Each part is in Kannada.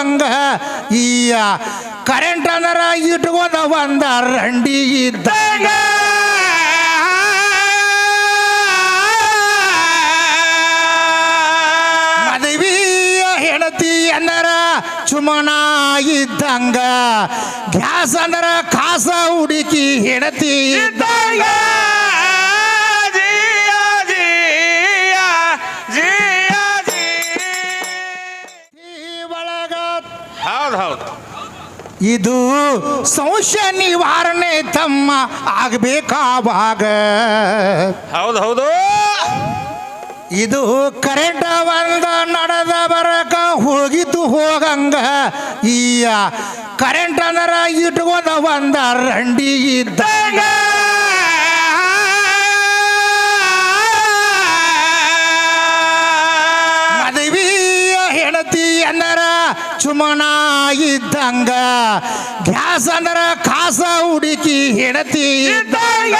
ಹೋಗಂಗ ಈ ಕರೆಂಟ್ ಅಂದ್ರ ಇಟ್ಕೋದ ಬಂದ ರಂಡಿ ಇದ್ದಂಗ ಮದುವೆಯ ಹೆಣತಿ ಅಂದರ ಚುಮನ ಇದ್ದಂಗ. ಗ್ಯಾಸ್ ಅಂದರ ಕಾಸ ಹುಡುಕಿ ಹೆಣತಿ ಇದ್ದಂಗ. ಇದು ಸಂಶಯ ನಿವಾರಣೆ ತಮ್ಮ ಆಗ್ಬೇಕಾವಾಗ. ಹೌದು ಹೌದು. ಇದು ಕರೆಂಟ್ ಬಂದ ನಡೆದ ಬರಕ ಹೋಗಿತು ಹೋಗಂಗ. ಈ ಕರೆಂಟ್ ಅಂದ್ರ ಇಟ್ಕೊಂಡ ಬಂದ ರಂಡಿ ಇದ್ದಂಗ ಮದುವೆಯ ಹೆಣತಿ ಅಂದರ ಚುಮನ ಇದ್ದಂಗ. ಗ್ಯಾಸ್ ಅಂದ್ರ ಕಾಸ ಹುಡುಕಿ ಹೆಣತಿ ಇದ್ದಂಗ.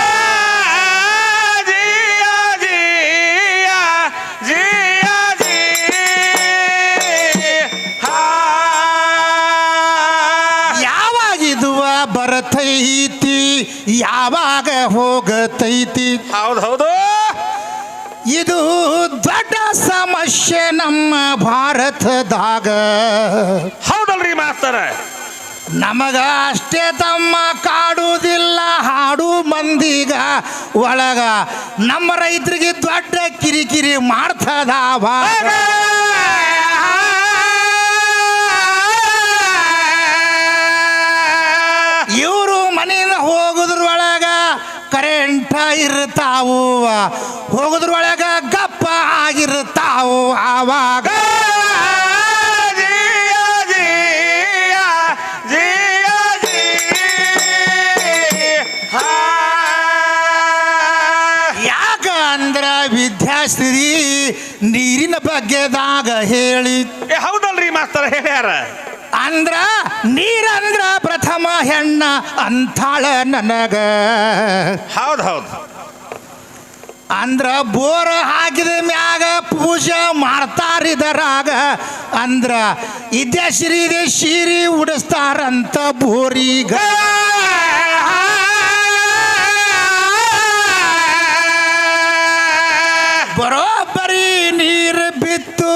ಬರತೈತಿ? ಯಾವಾಗ ಹೋಗತೈತಿ? ಹೌದು ಹೌದು. ಇದು ದೊಡ್ಡ ಸಮಸ್ಯೆ ನಮ್ಮ ಭಾರತದಾಗ. ಹೌದಲ್ರಿ ಮಾಸ್ತರ? ನಮಗ ಅಷ್ಟೇ ತಮ್ಮ ಕಾಡುವುದಿಲ್ಲ ಹಾಡು ಮಂದಿಗ ಒಳಗ. ನಮ್ಮ ರೈತರಿಗೆ ದೊಡ್ಡ ಕಿರಿಕಿರಿ ಮಾಡ್ತದ ಇವರು ಮನೆಯಿಂದ ಹೋಗುದ್ರೊಳಗ ಕರೆಂಟ್ ಇರ್ತಾವು ಹೋಗುದ್ರೊಳಗ ಆಗಿರ್ತಾವು ಆವಾಗ ಯಾಕ ಅಂದ್ರ ವಿದ್ಯಾಶ್ರೀ ನೀರಿನ ಬಗ್ಗೆದಾಗ ಹೇಳಿ. ಏ ಹೌದಲ್ರಿ ಮಾಸ್ತರ ಹೇಳ್ಯಾರ. ಅಂದ್ರ ನೀರಂದ್ರ ಪ್ರಥಮ ಹೆಣ್ಣ ಅಂತಾಳ ನನಗ. ಹೌದು ಹೌದು. ಅಂದ್ರ ಬೋರ್ ಹಾಕಿದ ಮ್ಯಾಗ ಪೂಜೆ ಮಾಡ್ತಾರಿದರಾಗ ಅಂದ್ರ ಇದ್ಯಾಶ್ರೀ ಶೀರಿ ಉಡಿಸ್ತಾರಂತ ಬೋರಿಗ. ಬರೋಬ್ಬರಿ ನೀರು ಬಿತ್ತು,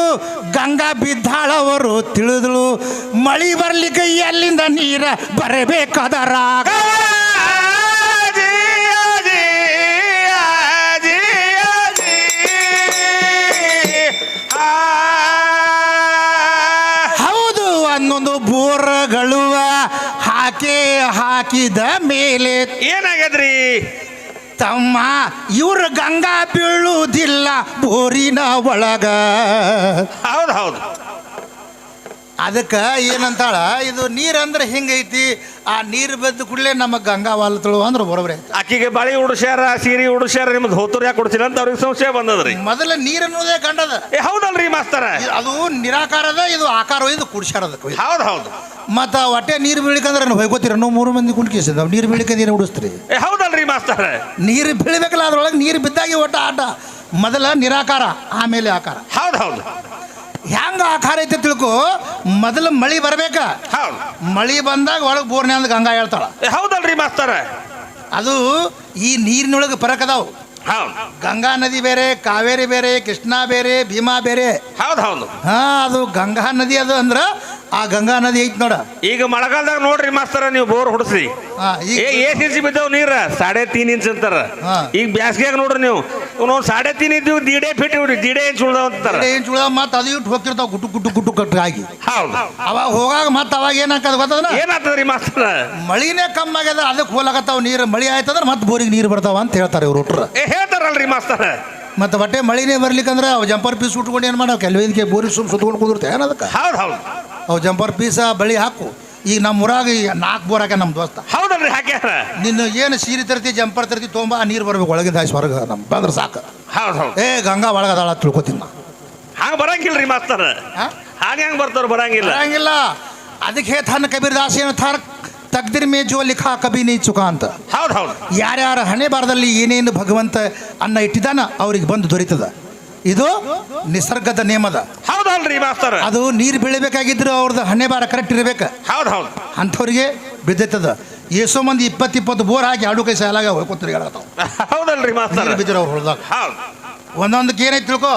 ಗಂಗಾ ಬಿದ್ದಾಳವರು ತಿಳಿದಳು, ಮಳಿ ಬರ್ಲಿಕ್ಕೆ ಎಲ್ಲಿಂದ ನೀರ ಬರಬೇಕದರಾಗ ಅನ್ನೊಂದು ಬೋರ್ಗಳು ಹಾಕಿ ಹಾಕಿದ ಮೇಲೆ ಏನಾಗ್ಯದ್ರಿ? ತಮ್ಮ ಇವ್ರ ಗಂಗಾ ಬೀಳುವುದಿಲ್ಲ ಬೋರಿನ ಒಳಗ. ಹೌದು ಹೌದು. ಅದಕ್ಕೆ ಏನಂತಾಳ ಇದು ನೀರಂದ್ರೆ ಹಿಂಗೈತಿ? ಆ ನೀರು ಬಂದ ಕೂಡಲೇ ನಮ್ಮ ಗಂಗಾ ವಾಲತಳು ಅಂದ್ರೆ ಬರೋಬ್ರೆ ಆಕಿಗೆ ಬಳಿ ಉಡ್ಸ್ಯಾರ ಸೀರೆ ಉಡ್ಸ್ಯಾರ ನಿಮ್ದು ಹೋತುರ್ ಯಾಕೆ ಕೊಡ್ಸಿಲ್ಲ ಅಂತ ಅವ್ರಿಗೆ ಸಂಶಯ ಬಂದದ್ರಿ. ಮೊದಲ ನೀರು ಅನ್ನೋದೇ ಕಂಡದ ಏ ಹೌದಲ್ರಿ ಮಾಸ್ತರ? ಅದು ನಿರಾಕಾರದ ಇದು ಆಕಾರ ಇದು ಕುಡ್ಸ್ಯಾರದ ಹೌದು ಹೌದು. ಮತ್ತು ಹೊಟ್ಟೆ ನೀರು ಬೀಳಿಕಂದ್ರೆ ನೀವು ಹೋಗೋತೀರ ನಾವು ಮೂರು ಮಂದಿ ಕುಣ್ಕೇಸಿದ ನೀರು ಬೀಳಿಕ ನೀರು ಉಡಿಸ್ತೀರಿ. ಏ ಹೌದಲ್ರಿ ಮಾಸ್ತರ? ನೀರು ಬೀಳಬೇಕಲ್ಲ ಅದ್ರೊಳಗೆ ನೀರು ಬಿದ್ದಾಗಿ ಒಟ್ಟ ಆಟ. ಮೊದಲ ನಿರಾಕಾರ ಆಮೇಲೆ ಆಕಾರ. ಹೌದು ಹೌದು. ಹೆಂಗ ಆಕಾರ ಐತೆ ತಿಳ್ಕೊ? ಮೊದಲು ಮಳಿ ಬರ್ಬೇಕ. ಹೌದು. ಮಳಿ ಬಂದಾಗ ಒಳಗೆ ಅಂದ್ ಗಂಗಾ ಹೇಳ್ತಾಳ. ಹೌದಲ್ರಿ ಮಾಸ್ತರ. ಅದು ಈ ನೀರಿನೊಳಗೆ ಅದಾವು. ಹೌದು. ಗಂಗಾ ನದಿ ಬೇರೆ ಕಾವೇರಿ ಬೇರೆ ಕೃಷ್ಣಾ ಬೇರೆ ಭೀಮಾ ಬೇರೆ. ಹೌದು ಹೌದು. ಹಾ ಅದು ಗಂಗಾ ನದಿ ಅದು ಅಂದ್ರ ಆ ಗಂಗಾ ನದಿ ಐತಿ ನೋಡ. ಈಗ ಮಳೆಗಾಲದಾಗ ನೋಡ್ರಿ ಮಾಸ್ತರ ನೀವು ಬೋರ್ ಹೊಡ್ಸಿ ಹಾ, ಈಗ- ಏ ಏಸ್ ಇಂಚ್ ಬಿದ್ದಾವ ನೀರ? ಸಾಡೆ ತೀನ್ ಇಂಚ್ ಅಂತಾರ. ಹಾ. ಈಗ ಬ್ಯಾಸ್ಗ್ಯಾಗ ನೋಡ್ರಿ ನೀವು. ನಾವು ಸಾಡೆ ತೀನ್ ಇದ್ದೀವಿ ದೀಡೆ ಫಿಟ್ ಇವ್ರಿ ದೀಡೆ ಇಂಚ್ ಉಳ್ದಾವ ಅಂತಾರ. ಏನ್ ಚುಳ ಮತ್ತೆ ಅದು ಇಟ್ಟು ಹೋಗ್ತಿರ್ತಾವ ಗುಟ್ಟು ಗುಟ್ಟು ಗುಟ್ಟು ಕಟ್ಟು ಆಗಿ. ಹೌದು. ಅವಾಗ ಹೋಗಾಗ ಮತ್ತೆ ಅವಾಗ ಏನಾಗ್ತದ ಗೊತ್ತದ ಏನಾಗ್ತದ್ರಿ ಮಾಸ್ತರ? ಮಳಿನೇ ಕಮ್ಮಿ ಆಗ್ಯದ ಅದಕ್ಕೆ ಹೋಲಾಕತ್ತಾವ ನೀರು. ಮಳಿ ಆಯ್ತಂದ್ರೆ ಮತ್ತೆ ಬೋರಿಗೆ ನೀರು ಬರ್ತಾವ ಅಂತ ಹೇಳ್ತಾರೆ ಇವ್ರು ಹುಟ್ರ ಏ ಹೇಳ್ತಾರಲ್ರಿ ಮಾಸ್ತರ. ಮತ್ತೆ ಬಟ್ಟೆ ಮಳಿನೇ ಬರ್ಲಿಕ್ಕಂದ್ರೆ ಅವು ಜಂಪರ್ ಪೀಸ್ ಉಟ್ಕೊಂಡು ಏನು ಮಾಡೋ ಕೆಲವಿದಕ್ಕೆ ಬೋರಿ ಸುಮ್ ಸುತ್ಕೊಂಡು ಕುದುರ್ತೆ. ಏನು ಅದಕ್ಕೆ? ಹೌದು ಹೌದು. ಅವು ಜಂಪರ್ ಪೀಸ ಬಳಿ ಹಾಕು. ಈಗ ನಮ್ಮ ಊರಾಗ ನಾಲ್ಕು ಬೋರ್ ಹಾಕ್ಯ ನಮ್ಮ ದೋಸ್ತ. ಹೌದಲ್ರಿ ಹಾಕ್ಯಾರ ನಿನ್ನ ಏನು ಸೀರೆ ತರ್ತಿ ಜಂಪರ್ ತರ್ತಿ ತೊಂಬ ನೀರು ಬರ್ಬೇಕು ಒಳಗಿಂದ ಹಾಯ್ಸಿ ಹೊರಗೆ ನಮ್ಮ ಬಂದ್ರೆ ಸಾಕು. ಹೌದು ಹೌದು. ಏ ಗಂಗಾ ಒಳಗದಾಳ ತಿಳ್ಕೊತೀನಿ ನಾ. ಹಂಗ ರೀ ಮಾಸ್ತರ. ಹಾ? ಹಾಗೆ ಹಂಗ ಬರ್ತಾರ ಬರಂಗಿಲ್ಲ. ಬರಂಗಿಲ್ಲ. ಅದಕ್ಕೆ ಥನ್ ಕಬೀರ್ ದಾಸ್ ಏನು ಥಾರ್ ತಕ್ದಿರ್ ಮೇಜು ಲಿಖಾ ಕಬಿ ನೀ ಚುಕ ಅಂತ. ಹೌದು ಹೌದು. ಯಾರ್ಯಾರ ಹಣೆ ಬಾರದಲ್ಲಿ ಏನೇನು ಭಗವಂತ ಅನ್ನ ಇಟ್ಟಿದಾನ ಅವ್ರಿಗೆ ಬಂದು ದೊರೀತದ. ಇದು ನಿಸರ್ಗದ ನಿಯಮದ ಹೌದಲ್ರಿ ಮಾಸ್ತರ್. ಅದು ನೀರು ಬೀಳಬೇಕಾಗಿದ್ರು ಅವ್ರದ್ದು ಹಣೆ ಬಾರ ಕರೆಕ್ಟ್ ಇರ್ಬೇಕು. ಹೌದು ಹೌದು. ಅಂಥವ್ರಿಗೆ ಬಿದ್ದೈತದ. ಎಷ್ಟೋ ಮಂದಿ ಇಪ್ಪತ್ತು ಇಪ್ಪತ್ತು ಬೋರ್ ಹಾಕಿ ಆಡು ಕೈ ಸಾಲಾಗ ಹೋಗ್ಕೊತಾರೆ ಹೌದಲ್ರಿ ಮಾಸ್ತರ್. ಬಿದ್ದಿರೋ ಹೊಳ್ದಾಗ ಹೌದು. ಒಂದೊಂದಕ್ಕೆ ಏನೈತೆ ತಿಳ್ಕೊ?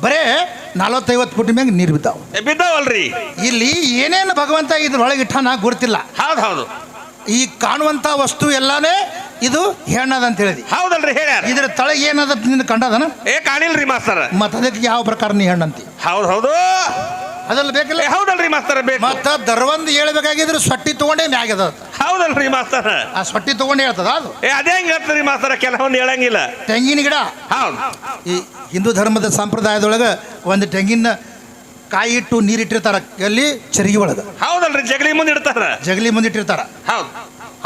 ಬರೇ ನಲವತ್ತೈವತ್ತು ಫುಟ್ ಮ್ಯಾಗ ನೀರು ಬಿದ್ದಾವ. ಬಿದ್ದಾವಲ್ರಿ? ಇಲ್ಲಿ ಏನೇನು ಭಗವಂತ ಇದ್ರೊಳಗೆ ಇಟ್ಟಾನ ಗೊತ್ತಿಲ್ಲ. ಹೌದು ಹೌದು. ಈ ಕಾಣುವಂಥ ವಸ್ತು ಎಲ್ಲಾನೇ ಇದು ಹೆಣ್ಣದ ಅಂತ ಹೇಳಿದಿ. ಹೌದಲ್ರಿ ಹೇಳ್ಯಾರ. ಇದ್ರ ತಳಗೆ ಏನದ ನಿನ್ನ ಕಂಡದನ? ಏ ಕಾಣಿಲ್ರಿ ಮಾಸ್ತರ್. ಮತ್ತು ಅದಕ್ಕೆ ಯಾವ ಪ್ರಕಾರ ನೀ ಹೆಣ್ಣಂತಿ? ಹೌದು ಹೌದು. ಅದಲ್ಲ ಬೇಕಲ್ಲ? ಹೌದಲ್ರಿ ಮಾಸ್ತರ ಬೇಕು. ಮತ್ತ ದರ್ವಂದ್ ಹೇಳ್ಬೇಕಾಗಿದ್ರೆ ಸೊಟ್ಟಿ ತಗೊಂಡೇ ಮ್ಯಾಗದ ಹೌದಲ್ರಿ ಮಾಸ್ತರ. ಆ ಸೊಟ್ಟಿ ತಗೊಂಡು ಹೇಳ್ತದ ಅದು. ಏ ಅದೇ ಹೆಂಗ್ ಹೇಳ್ತೀರಿ ಮಾಸ್ತರ ಕೆಲವೊಂದು ಹೇಳಂಗಿಲ್ಲ. ತೆಂಗಿನ ಗಿಡ. ಹೌದು. ಈ ಹಿಂದೂ ಧರ್ಮದ ಸಂಪ್ರದಾಯದೊಳಗೆ ಒಂದು ತೆಂಗಿನ ಕಾಯಿ ಇಟ್ಟು ನೀರಿಟ್ಟಿರ್ತಾರ ಅಲ್ಲಿ ಚರಿಗೆ ಒಳಗೆ. ಹೌದಲ್ರಿ ಜಗಲಿ ಮುಂದೆ ಇಡ್ತಾರ. ಜಗಲಿ ಮುಂದಿಟ್ಟಿರ್ತಾರ ಹೌದು.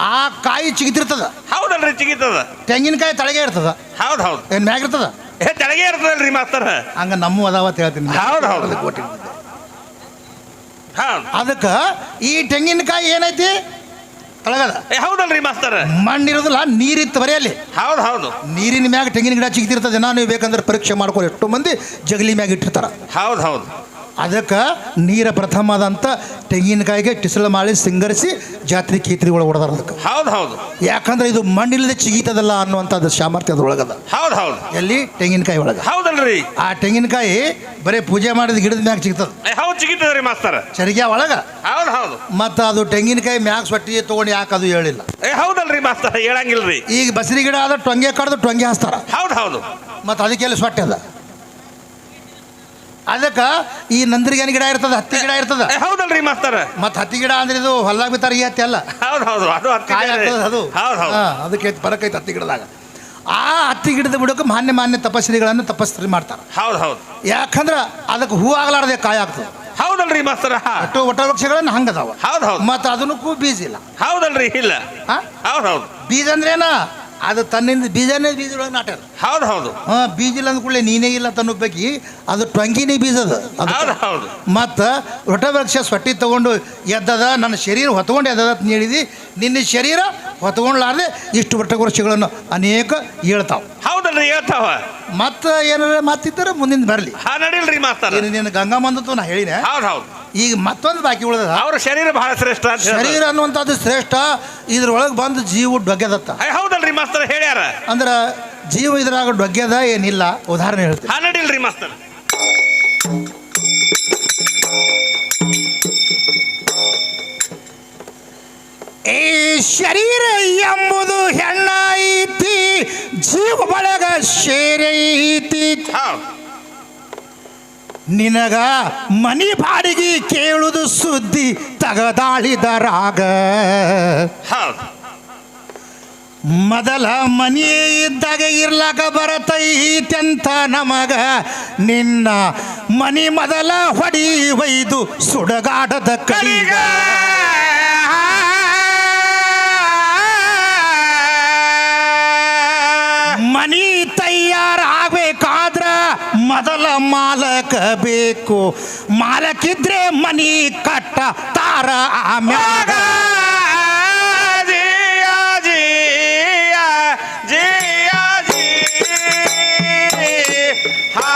ಆ ಕಾಯಿ ಚಿಗಿತಿರ್ತದ. ಹೌದಲ್ರಿ ಚಿಗಿತದ. ತೆಂಗಿನಕಾಯಿ ತಳಗೆ ಇರ್ತದ. ಹೌದು ಹೌದು. ಏನ್ ಮ್ಯಾಗ ಇರ್ತದ? ಏ ತೆಳಗೆ ಇರ್ತದಲ್ರಿ ಮಾಸ್ತರ. ಹಂಗ ನಮ್ಮ ಅದಾವ ಅಂತ ಹೇಳ್ತೀನಿ ಹೌದು, ಹೌದು. ಕೋಟಿ ಅದಕ್ಕೆ ಈ ತೆಂಗಿನಕಾಯಿ ಏನೈತಿ? ಹೌದಲ್ರಿ ಮಾಸ್ತರ. ಮಣ್ಣಿರೋದಿಲ್ಲ ನೀರಿತ್ತು ಬರೀ ಅಲ್ಲಿ ಹೌದು ಹೌದು. ನೀರಿನ ಮ್ಯಾಗ ತೆಂಗಿನ ಗಿಡ ಚಿಗ್ತಿರ್ತದೆ ನಾನು ನೀವು ಬೇಕಂದ್ರೆ ಪರೀಕ್ಷೆ ಮಾಡ್ಕೊಂಡು ಎಷ್ಟು ಮಂದಿ ಜಗಲಿ ಮ್ಯಾಗ ಇಟ್ಟಿರ್ತಾರ. ಹೌದು ಹೌದು. ಅದಕ್ಕೆ ನೀರ ಪ್ರಥಮದಂತ ತೆಂಗಿನಕಾಯಿಗೆ ಟಿಸಲು ಮಾಡಿ ಸಿಂಗರಿಸಿ ಜಾತ್ರೆ ಕೀತ್ರಿಗಳು ಹೊಡೆದಾರ ಅದಕ್ಕೆ. ಹೌದು ಹೌದು. ಯಾಕಂದ್ರೆ ಇದು ಮಣ್ಣಿಲ್ಲದೆ ಚಿಗಿತದಲ್ಲ ಅನ್ನುವಂಥದ್ದು ಸಾಮರ್ಥ್ಯ ಅದ್ರೊಳಗದ. ಹೌದು ಹೌದು. ಎಲ್ಲಿ? ತೆಂಗಿನಕಾಯಿ ಒಳಗೆ. ಹೌದಲ್ರಿ. ಆ ತೆಂಗಿನಕಾಯಿ ಬರೀ ಪೂಜೆ ಮಾಡಿದ ಗಿಡದ ಮ್ಯಾಗ ಸಿಗ್ತದ ಹೌದು ಚಿಗಿತದ್ರಿ ಮಾಸ್ತರ. ಚರಿಗೆ ಒಳಗ. ಹೌದು ಹೌದು. ಮತ್ತು ಅದು ತೆಂಗಿನಕಾಯಿ ಮ್ಯಾಗ ಸೊಟ್ಟಿ ತಗೊಂಡು ಯಾಕೆ ಅದು ಹೇಳಿಲ್ಲ. ಏ ಹೌದಲ್ರಿ ಮಾಸ್ತರ ಹೇಳಂಗಿಲ್ರಿ. ಈಗ ಬಸರಿ ಗಿಡ ಆದ್ರೆ ಟೊಂಗೆ ಕಡ್ದು ಟೊಂಗೆ ಹಾಸ್ತಾರ. ಹೌದು ಹೌದು. ಮತ್ತು ಅದಕ್ಕೆಲ್ಲ ಸೊಟ್ಟೆ ಅದ? ಅದಕ್ಕೆ ಈ ನಂದ್ರಿಗೇನು ಗಿಡ ಇರ್ತದ ಹತ್ತಿ ಗಿಡ ಇರ್ತದ? ಹೌದಲ್ರಿ ಮಾಸ್ತರ. ಮತ್ತು ಹತ್ತಿ ಗಿಡ ಅಂದ್ರೆ ಇದು ಹೊಲ್ದಾಗ ಬಿತ್ತಾರ ಈ ಹತ್ತಿ ಅಲ್ಲ? ಹೌದು ಹೌದು ಅದು ಕಾಯಿ ಆಗ್ತದ ಅದು? ಹೌದು ಹೌದು. ಅದಕ್ಕೆ ಬರಕೈತೆ ಹತ್ತಿ ಗಿಡದಾಗ. ಆ ಹತ್ತಿ ಗಿಡದ ಬಿಡಕ್ಕೆ ಮಾನ್ಯ ಮಾನ್ಯ ತಪಸ್ವಿಗಳನ್ನು ತಪಸ್ಸರಿ ಮಾಡ್ತಾರೆ. ಹೌದು ಹೌದು. ಯಾಕಂದ್ರೆ ಅದಕ್ಕೆ ಹೂ ಆಗ್ಲಾರ್ದೆ ಕಾಯಿ ಆಗ್ತದೆ. ಹೌದಲ್ರಿ ಮಾಸ್ತರ ಅಟ್ಟು ಅಷ್ಟು ಒಟ್ಟ ವೃಕ್ಷಗಳನ್ನು ಹಂಗದಾವ ಹೌದು ಹೌದು. ಮತ್ತು ಅದನ್ನಕ್ಕೂ ಬೀಜ ಇಲ್ಲ. ಹೌದಲ್ರಿ ಇಲ್ಲ. ಹೌದ್ ಹೌದು ಹೌದು. ಬೀಜ ಅಂದ್ರೇನ ಅದು ತನ್ನಿಂದ ಬೀಜನೇ ಬೀಜದೊಳಗೆ ನಾಟ್ಯಾರ ಹೌದು ಹೌದು. ಹಾಂ ಬೀಜ ಇಲ್ಲ ಅಂದ್ಕೊಳ್ಳಿ ನೀನೇ ಇಲ್ಲ ತನ್ನೋಬೇಕಿ ಅದು ಟೊಂಗಿನೇ ಬೀಜ ಅದು. ಹೌದು ಹೌದು. ಮತ್ತು ವೃಕ್ಷ ಸೊಟ್ಟಿ ತಗೊಂಡು ಎದ್ದದ ನನ್ನ ಶರೀರ ಹೊತ್ಕೊಂಡು ಎದ್ದದ ಅಂತ ಹೇಳಿದಿ. ನಿನ್ನ ಶರೀರ ಹೊತ್ಕೊಂಡ್ಲಾರ್ದೆ ಇಷ್ಟು ವೃಕ್ಷಗಳನ್ನು ಅನೇಕ ಹೇಳ್ತಾವ. ಹೌದಲ್ರಿ ಹೇಳ್ತಾವ. ಮತ್ತು ಏನಾರ ಮಾತಿದ್ದರೆ ಮುಂದಿನ ಬರಲಿ. ಹಾ ನಡಿಲ್ರಿ ನಿನ್ನ ಗಂಗಾ ಬಂದತ್ತು ನಾ ಹೇಳಿನೆ. ಹೌದು ಹೌದು. ಈಗ ಮತ್ತೊಂದು ಬಾಕಿ ಉಳಿದ ಅವ್ರ ಶರೀರ ಬಹಳ ಶ್ರೇಷ್ಠ ಅಂತ ಹೇಳ್ತಾರೆ. ಶರೀರ ಅನ್ನುವಂಥದ್ದು ಶ್ರೇಷ್ಠ ಇದ್ರೊಳಗೆ ಬಂದು ಜೀವ ಡೊಗ್ಗೆದತ್ತ. ಹೌದಲ್ರಿ ಮಾಸ್ತರ್ ಹೇಳ್ಯಾರ. ಅಂದ್ರೆ ಜೀವ ಇದ್ರಾಗ ಡೊಗ್ಗೆದ ಏನಿಲ್ಲ ಉದಾಹರಣೆ ಹೇಳ್ತೀನಿ. ಹಾ ನಡಿಲ್ರಿ ಮಾಸ್ತರ. ಈ ಶರೀರ ಎಂಬುದು ಹೆಣ್ಣೈತಿ ಜೀವ ಬಳಗ ಶೇರೈತಿ. ಹೌದು. ನಿನಗ ಮನಿ ಬಾಡಿಗೆ ಕೇಳುದು ಸುದ್ದಿ ತಗದಾಳಿದರಾಗ ಹೌದು. ಮೊದಲ ಮನಿ ಇದ್ದಾಗ ಇರ್ಲಾಕ ಬರತೈತ್ಯಂತ ನಮಗ. ನಿನ್ನ ಮನಿ ಮೊದಲ ಹೊಡಿ ಒಯ್ದು ಸುಡಗಾಡದ ಕಡಿಗ. ಬೇಕು ಮಾಲಕಿದ್ರೆ ಮನಿ ಕಟ್ಟ ತಾರ ಆಮ್ಯಾಗ ಜಿಯ, ಜಿಯ, ಜಿಯ, ಜಿ. ಹಾ.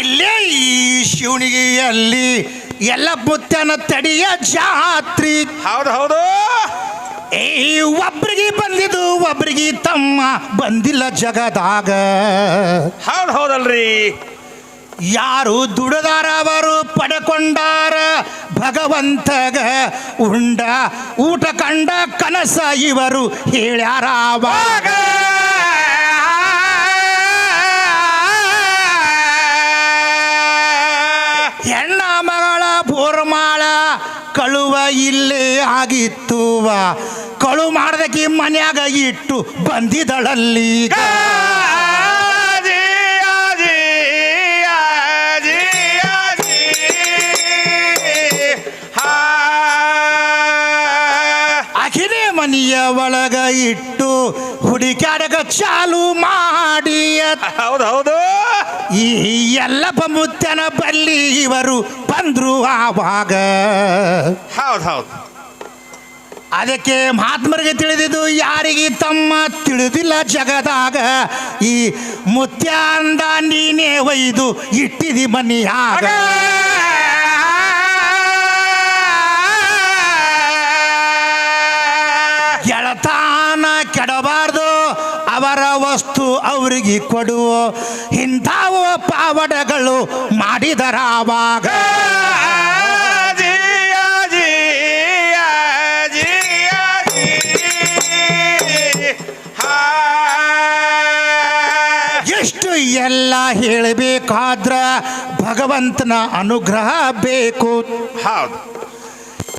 ಇಲ್ಲೇ ಈ ಶಿವನಿಗೆಯಲ್ಲಿ ಎಲ್ಲ ಬುತ್ತನ ತಡಿಯ ಜಾತ್ರಿ ಹೌದು ಹೌದು ಒಬ್ರಿಗೆ ಬಂದಿದ್ದು ಒಬ್ರಿಗೆ ತಮ್ಮ ಬಂದಿಲ್ಲ ಜಗದಾಗ. ಹೌದು ಹೌದಲ್ರಿ. ಯಾರು ದುಡದಾರ ಅವರು ಪಡ್ಕೊಂಡಾರ ಭಗವಂತಗ ಉಂಡ ಊಟ ಕಂಡ ಕನಸ ಇವರು ಹೇಳ್ಯಾರ ಅವಾಗ ಹೆಣ್ಣ ಮಗಳ ಬೋರ್ಮಾಳ ಕಳುವ ಇಲ್ಲೇ ಆಗಿತ್ತುವ. ಮಾಡ್ದಕ್ಕೆ ಮನ್ಯಾಗ ಇಟ್ಟು ಬಂದಿದಳಲ್ಲಿ. ಅಖಿಲೇ ಮನಿಯ ಒಳಗ ಇಟ್ಟು ಹುಡುಕ್ಯಾಡಗ ಚಾಲು ಮಾಡಿ ಹೌದು ಹೌದು. ಈ ಎಲ್ಲ ಮುತ್ತನ ಬಲ್ಲಿ ಇವರು ಬಂದ್ರು ಆವಾಗ. ಹೌದು ಹೌದು. ಅದಕ್ಕೆ ಮಹಾತ್ಮರಿಗೆ ತಿಳಿದಿದ್ದು ಯಾರಿಗೆ ತಮ್ಮ ತಿಳಿದಿಲ್ಲ ಜಗದಾಗ. ಈ ಮುತ್ಯಾಂದ ನೀನೇ ಒಯ್ದು ಇಟ್ಟಿದಿ ಮನಿಯಾಗ. ಗೆಳತಾನ ಕೆಡಬಾರ್ದು ಅವರ ವಸ್ತು ಅವರಿಗೆ ಕೊಡುವ ಇಂಥವು ಪಾವಡಗಳು ಮಾಡಿದರ ಹೇಳಬೇಕಾದ್ರ ಭಗವಂತನ ಅನುಗ್ರಹ ಬೇಕು. ಹೌದು.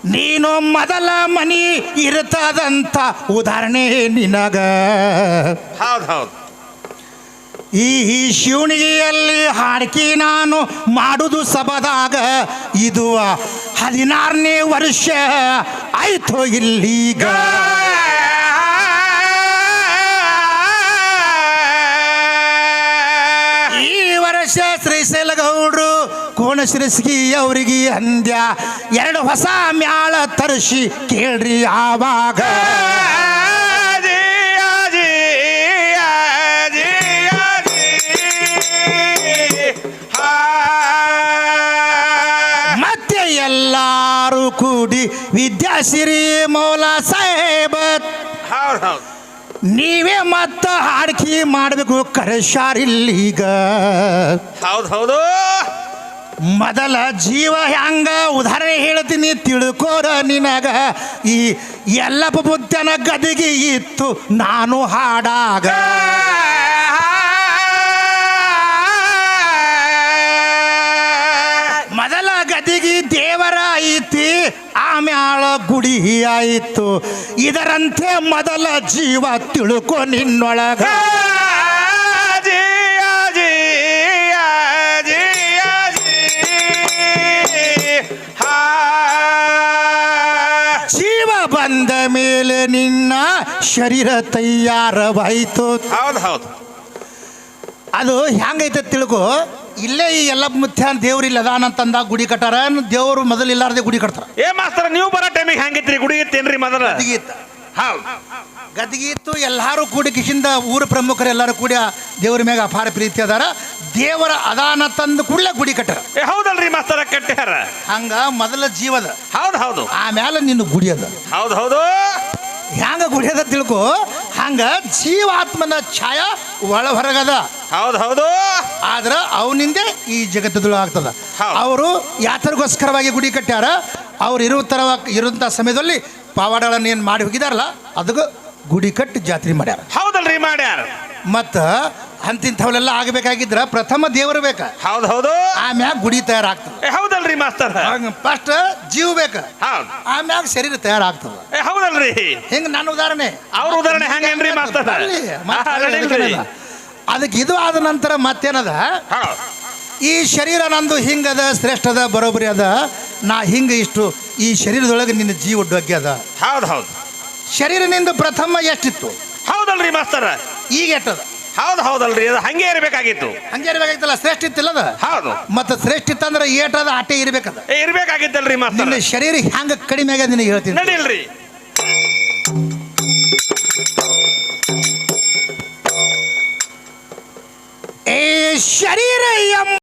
ನೀನು ಮೊದಲ ಮನಿ ಇರ್ತದಂತ ಉದಾಹರಣೆ ನಿನಗ. ಹೌದು ಹೌದು. ಈ ಈ ಶಿವಣಿಗೆಯಲ್ಲಿ ಹಾಡ್ಕಿ ನಾನು ಮಾಡುದು ಸಬದಾಗ ಇದು ಹದಿನಾರನೇ ವರ್ಷ ಆಯ್ತು ಇಲ್ಲೀಗ. ಕೋಣಶ್ರೀಸ್ಗಿ ಅವರಿಗೆ ಅಂದ್ಯ. ಎರಡು ಹೊಸ ಮ್ಯಾಳ ತರಿಸಿ ಕೇಳ್ರಿ ಆವಾಗ. ಮತ್ತೆ ಎಲ್ಲಾರು ಕೂಡಿ ವಿದ್ಯಾಸಿರಿ ಮೌಲ ಸಾಹೇಬ ಹೌದು ಹೌದು. ನೀವೇ ಮತ್ತ ಹಾಡಿಕೆ ಮಾಡಬೇಕು ಕರೆಸಾರಿಲ್ಲೀಗ ಹೌದು ಹೌದು. ಮೊದಲ ಜೀವ ಹ್ಯಾಂಗ? ಉದಾಹರಣೆ ಹೇಳ್ತೀನಿ, ತಿಳ್ಕೋರ ನಿನಗ. ಈ ಎಲ್ಲ ಬುದ್ಧನ ಗದಿಗೆ ಇತ್ತು, ನಾನು ಹಾಡಾಗ. ಮೊದಲ ಗದಿಗೆ ದೇವರ ಐತಿ, ಆಮ್ಯಾಳ ಗುಡಿ ಆಯಿತು. ಇದರಂತೆ ಮೊದಲ ಜೀವ ತಿಳ್ಕೊ ನಿನ್ನೊಳಗ. ಜೀವ ಬಂದ ಮೇಲೆ ನಿನ್ನ ಶರೀರ ತಯಾರವಾಯಿತು. ಹೌದು ಹೌದು. ಅದು ಹೆಂಗೈತೆ ತಿಳ್ಕೊ? ಇಲ್ಲೇ ಈ ಎಲ್ಲ ಮುತ್ಯ ದೇವ್ರು ಇಲ್ಲ ಅದಾನಂತಂದ ಗುಡಿ ಕಟ್ಟಾರ ದೇವರು ಮೊದಲು ಇಲ್ಲಾರ್ದೆ ಗುಡಿ ಕಟ್ತಾರ. ಏ ಮಾಸ್ತರ ನೀವು ಬರೋ ಟೈಮಿಗೆ ಹೆಂಗಿತ್ರಿ? ಗುಡಿ ಇತ್ತೇನ್ರಿ ಮೊದಲ? ಹೌದು. ಗದ್ದಿಗೆ ಇತ್ತು ಎಲ್ಲರೂ ಕೂಡಿ ಕಿಶಿಂದ ಊರ ಪ್ರಮುಖರು ಎಲ್ಲರೂ ಕೂಡಿ ದೇವರ ದೇವ್ರ ಮ್ಯಾಗ ಅಪಾರ ಪ್ರೀತಿ ಅದಾರ. ದೇವರ ಅದಾನ ತಂದು ಕೂಡಲೇ ಗುಡಿ ಕಟ್ಟರ. ಏ ಹೌದಲ್ರಿ ಮಾಸ್ತರ ಕಟ್ಟ್ಯಾರ ಹಂಗ ಮೊದಲ ಜೀವದ ಹೌದು ಹೌದು. ಆಮೇಲೆ ನಿನ್ನ ಗುಡಿ ಅದ. ಹೌದು ಹೌದು. ಹ್ಯಾಂಗ ಗುಡಿ ಅದ ತಿಳ್ಕೊ? ಹಂಗ ಜೀವಾತ್ಮನ ಛಾಯ ಒಳ ಹೊರಗದ ಹೌದು ಹೌದು. ಆದ್ರ ಅವನಿಂದೆ ಈ ಜಗತ್ತದಳು ಆಗ್ತದ. ಹೌದು. ಅವರು ಯಾತರಿಗೋಸ್ಕರವಾಗಿ ಗುಡಿ ಕಟ್ಟ್ಯಾರ. ಅವ್ರು ಇರುವ ತರ ಇರುವಂಥ ಸಮಯದಲ್ಲಿ ಪಾವಾಡಗಳನ್ನು ಏನು ಮಾಡಿ ಹೋಗಿದಾರಲ್ಲ ಅದಕ್ಕೆ ಗುಡಿ ಕಟ್ಟಿ ಜಾತ್ರೆ ಮಾಡ್ಯಾರ. ಹೌದಲ್ರಿ ಮಾಡ್ಯಾರ. ಮತ್ತು ಅಂತಿಂಥವಲ್ಲೆಲ್ಲ ಆಗಬೇಕಾಗಿದ್ರ ಪ್ರಥಮ ದೇವರು ಬೇಕ. ಹೌದು ಹೌದು. ಆಮ್ಯಾಗ ಗುಡಿ ತಯಾರಾಗ್ತದೆ. ಹೌದಲ್ರಿ ಮಾಸ್ತರ್ ಫಸ್ಟ್ ಜೀವ ಬೇಕ. ಆಮ್ಯಾಗ ಶರೀರ ತಯಾರಾಗ್ತದೆ. ಹೌದಲ್ರಿ. ಹಿಂಗ ನನ್ನ ಉದಾಹರಣೆ. ಅವ್ರ ಉದಾಹರಣೆ ಹೆಂಗೇನ್ರಿ ಮಾಸ್ತರ್? ಅದಕ್ಕೆ ಇದು ಆದ ನಂತರ ಮತ್ತೇನದ? ಈ ಶರೀರ ನಂದು ಹಿಂಗದ ಶ್ರೇಷ್ಠದ ಬರೋಬರಿ ಅದ. ನಾ ಹಿಂಗ ಇಷ್ಟು ಈ ಶರೀರದೊಳಗೆ ನಿನ್ನ ಜೀವ ಡೊಗ್ಗೆ ಅದ ಹೌದು ಹೌದು. ಶರೀರನಿಂದ ಪ್ರಥಮ ಎಷ್ಟಿತ್ತು? ಹೌದಲ್ರಿ ಮಾಸ್ತರ. ಈಗ ಎಷ್ಟದ? ಹೌದು ಹೌದಲ್ರಿ ಅದು ಹಂಗೆ ಇರಬೇಕಾಗಿತ್ತು. ಹಂಗೆ ಇರ್ಬೇಕಾಗಿತ್ತಲ್ಲ ಶ್ರೇಷ್ಠ ಇತ್ತಿಲ್ಲದ? ಹೌದು. ಮತ್ತೆ ಶ್ರೇಷ್ಠ ಇತ್ತಂದ್ರೆ ಏಟದ ಆಟೆ ಇರ್ಬೇಕದ? ಏ ಇರ್ಬೇಕಾಗಿತ್ತಲ್ರಿ ಮಾಸ್ತರ. ನಿನ್ನ ಶರೀರ ಹ್ಯಾಂಗ ಕಡಿಮೆ ಆಗ್ಯದ ನಿನಗೆ ಹೇಳ್ತೀನಿ. ನಡಿಲ್ರಿ. ಏ ಶರೀರ